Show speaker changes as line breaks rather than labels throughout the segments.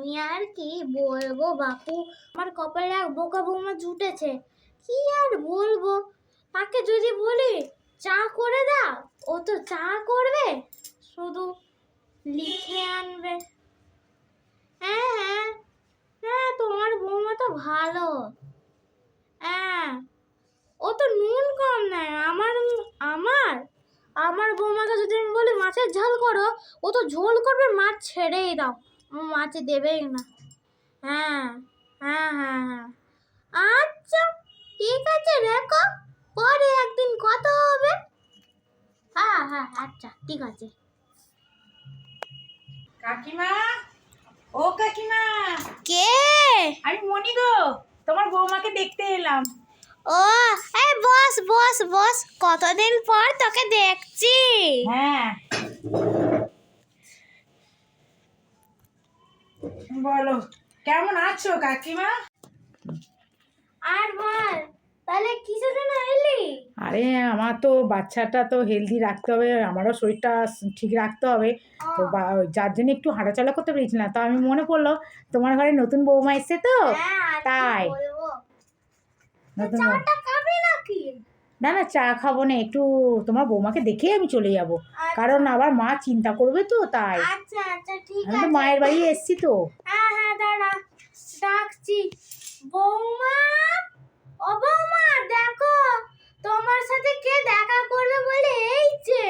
আমি আর কি বলব বাপু? আমার কপালে এক বোকা বৌমা জুটেছে। কি আর বলব? তাকে যদি বলি, চা করে দাও। ও তো চা করবে? শুধু লিখে আনবে। হ্যাঁ হ্যাঁ। হ্যাঁ তোমার বৌমা তো ভালো। হ্যাঁ। ও তো নুন কম নেয়। আমার আমার? আমার বৌমাকে যদি আমি বলি, মাছের ঝাল করো, ও তো ঝোল করবে, মাছ ছেড়েই দাও। মাছ দেবেই না। হ্যাঁ হ্যাঁ হ্যাঁ হ্যাঁ। আচ্ছা ঠিক আছে রেখো। পরে একদিন কথা হবে। হ্যাঁ হ্যাঁ আচ্ছা ঠিক আছে।
কাকিমা ও কাকিমা।
কে?
আমি মনি গো তোমার বৌমাকে দেখতে এলাম।
ও এই বস বস বস কতদিন পর তোকে দেখছি।
হ্যাঁ। বলো কেমন আছো কাকিমা?
আর বল তাহলে কিসের জন্য এলি?
আরে আমার তো বাচ্চাটা তো হেলদি রাখতে হবে আমারও শরীরটা ঠিক রাখতে হবে। তো যার জন্য একটু হাঁটাচলা করতে পেরেছিলাম তো আমি মনে পড়ল তোমার ঘরে নতুন বৌমা এসছে তো?
হ্যাঁ
তাই। নতুন
চাটা খাবি নাকি?
না না চা খাব না একটু তোমার বৌমাকে দেখে আমি চলে যাব। কারণ আবার মা চিন্তা করবে তো তাই।
আচ্ছা আচ্ছা ঠিক
আমি তো মায়ের বাড়ি এসছি তো।
হ্যাঁ হ্যাঁ দাঁড়া ডাকছি বৌমা? ও বৌমা দেখো তোমার সাথে কে দেখা করবে বলে এইছে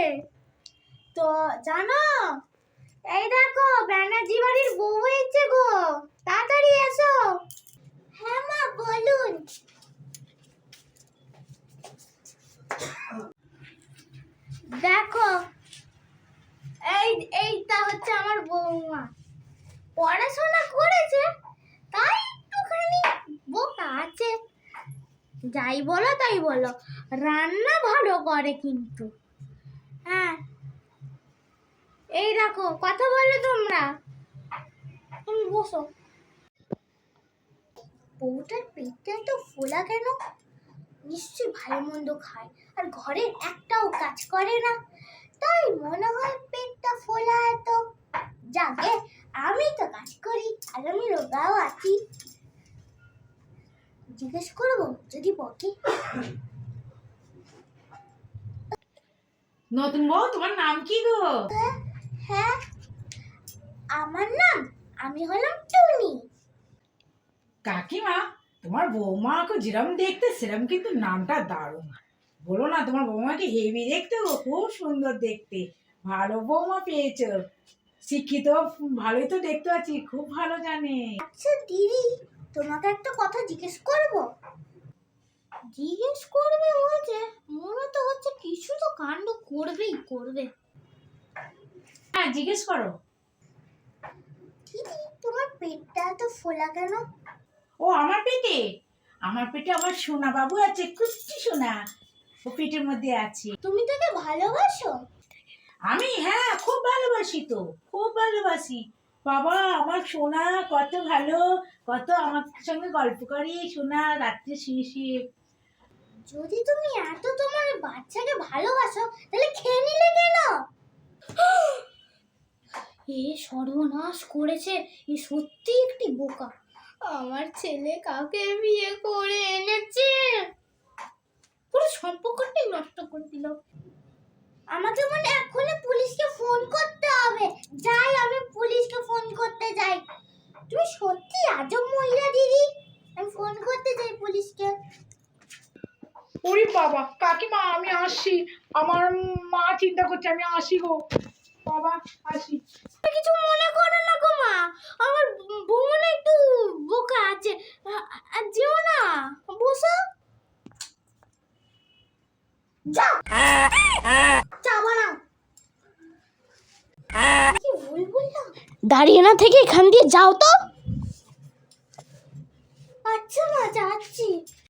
তো জানো এই দেখো ব্যানার্জি বাড়ির বউ হয়েছে গো। তাড়াতাড়ি এসো। হ্যাঁ মা বলুন দেখো এই এইটা হচ্ছে আমার বৌমা পড়াশোনা করেছে, তাই একটুখানি বোকা আছে। যাই বলো, তাই বলো। রান্না ভালো করে কিন্তু। হ্যাঁ। এই দেখো, কথা বলো তোমরা। তুমি বসো। বউটার পেটটা তো ফোলা কেন? নিশ্চয়ই ভালো মন্দ খায়, আর ঘরের একটাও কাজ করে না। তাই মনে হয় পেটটা ফোলা এত যাকে আমি তো কাজ করি আর আমি রোগাও আছি জিজ্ঞেস করব যদি বকে
নতুন বউ তোমার নাম কি গো?
হ্যাঁ আমার নাম আমি হলাম টুনি।
কাকিমা তোমার বৌমাকে দেখতে সেরম কিন্তু নামটা দারুণ। বলো না তোমার বৌমাকে হেভি দেখতে গো খুব সুন্দর দেখতে। ভালো বৌমা পেয়েছ। শিক্ষিত ভালোই তো দেখতে পাচ্ছি খুব ভালো জানে।
আচ্ছা দিদি তোমাকে একটা কথা জিজ্ঞেস করব? জিজ্ঞেস করবে বলছে মনে তো হচ্ছে কিছু তো কাণ্ড করবেই করবে।
হ্যাঁ জিজ্ঞেস করো।
দিদি তোমার পেটটা এত ফোলা কেন?
ও আমার পেটে? আমার পেটে আমার সোনা বাবু আছে কুচি সোনা। ও পেটের মধ্যে আছে।
তুমি তাকে ভালোবাসো?
আমি? হ্যাঁ খুব ভালোবাসি তো খুব ভালোবাসি। বাবা আমার সোনা কত ভালো কত আমার সঙ্গে গল্প করে সোনা রাত্রে শুয়ে শুয়ে।
যদি তুমি এত তোমার বাচ্চাকে ভালোবাসো, তাহলে খেয়ে নিলে কেন? এ সর্বনাশ করেছে, এ সত্যি একটি বোকা। আমার ছেলে কাকে বিয়ে করে এনেছে। পুরো সম্পর্কটাই নষ্ট করে দিল। আমাকে মনে এখনই পুলিশকে ফোন করতে হবে। যাই, আমি পুলিশকে ফোন করতে যাই। তুমি সত্যি আজব মহিলা দিদি। আমি ফোন করতে যাই পুলিশকে।
ওরে বাবা কাকিমা আমি আসি আমার মা চিন্তা করছে আমি আসি গো। বাবা আসি।
কিছু মনে করো না গো মা আমার বউ না একটু বোকা আছে। যেও না বসো। যাও চা বানাও। কি ভুল বললাম? দাঁড়িয়ে না থেকে এখান দিয়ে যাও তো।